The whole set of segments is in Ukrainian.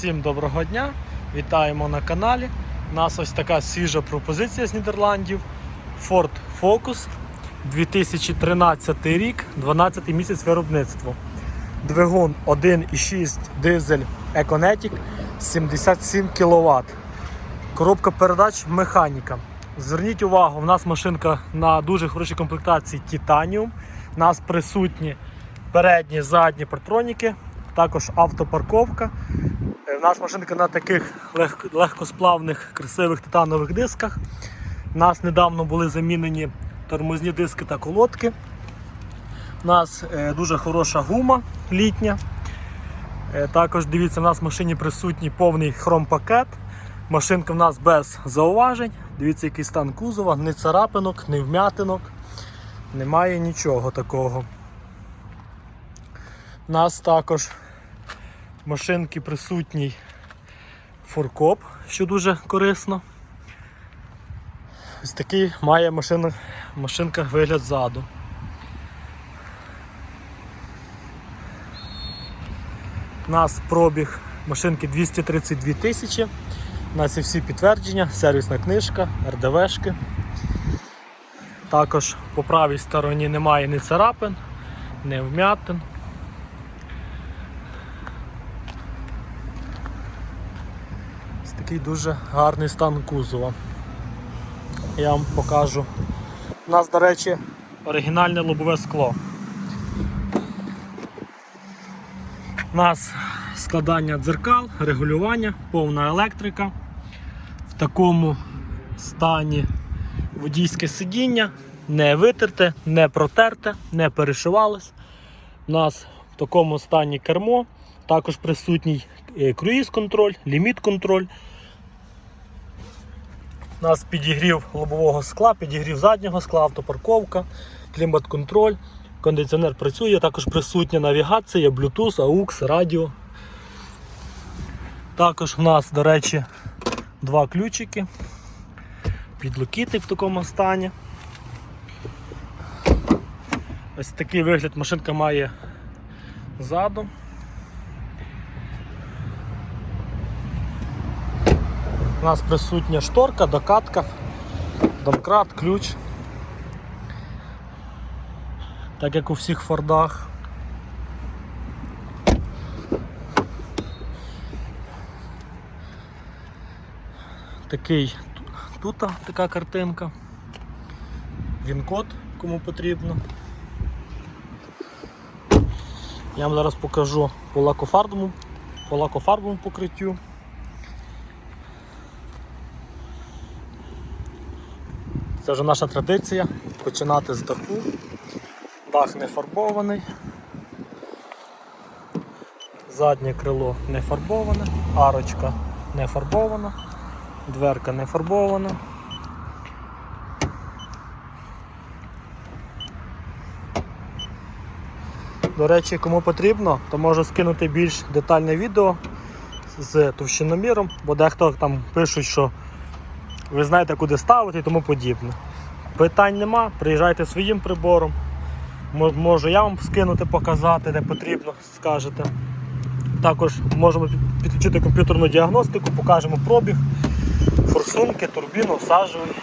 Всім доброго дня! Вітаємо на каналі. У нас ось така свіжа пропозиція з Нідерландів. Ford Focus 2013 рік, 12 місяць виробництва. Двигун 1,6 дизель Econetic 77 кВт. Коробка передач механіка. Зверніть увагу, у нас машинка на дуже хорошій комплектації Titanium. У нас присутні передні, задні партроніки, також автопарковка. Е, У нас машинка на таких лег- легкосплавних красивих титанових дисках. У нас недавно були замінені тормозні диски та колодки. У нас е, дуже хороша гума літня. Е, Також дивіться, у нас в машині присутній повний хром-пакет. Машинка в нас без зауважень. Дивіться, який стан кузова, ні царапинок, ні вмятинок. Немає нічого такого. У нас також в машинки присутній форкоп, що дуже корисно. Ось такий має машина, машинка вигляд ззаду. У нас пробіг машинки 232 тисячі. У нас є всі підтвердження, сервісна книжка, РДВшки. Також по правій стороні немає ні царапин, ні вмятин. Такий дуже гарний стан кузова. Я вам покажу. У нас, до речі, оригінальне лобове скло. У нас складання дзеркал, регулювання, повна електрика. В такому стані водійське сидіння, не витерте, не протерте, не перешивалось. У нас в такому стані кермо, також присутній е, круїз-контроль, ліміт-контроль. У нас підігрів лобового скла, підігрів заднього скла, автопарковка, клімат-контроль, кондиціонер працює, також присутня навігація, Bluetooth, AUX, радіо. Також в нас, до речі, два ключики, підлокіти в такому стані. Ось такий вигляд машинка має ззаду. У нас присутня шторка, докатка, домкрат, ключ. Так як у всіх фордах. Такий тут така картинка. Він-код, кому потрібно. Я вам зараз покажу по лакофарбовому, по лакофарбовому покриттю. Це вже наша традиція починати з даху. Дах не фарбований. Заднє крило не фарбоване, арочка не фарбована, дверка не фарбована. До речі, кому потрібно, то можу скинути більш детальне відео з товщиноміром, бо дехто там пишуть, що ви знаєте, куди ставити і тому подібне. Питань нема, приїжджайте своїм прибором. Можу я вам скинути, показати, де потрібно, скажете. Також можемо підключити комп'ютерну діагностику, покажемо пробіг, форсунки, турбіну, сажовий.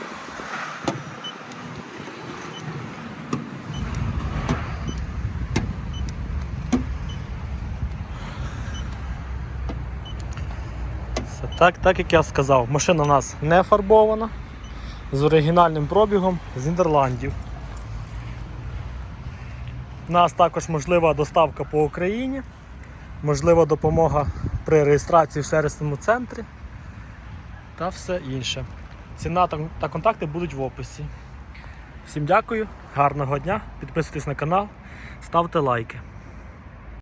Так, так як я сказав, машина у нас не фарбована, з оригінальним пробігом з Нідерландів. У нас також можлива доставка по Україні, можлива допомога при реєстрації в сервісному центрі та все інше. Ціна та- та контакти будуть в описі. Всім дякую, гарного дня, підписуйтесь на канал, ставте лайки.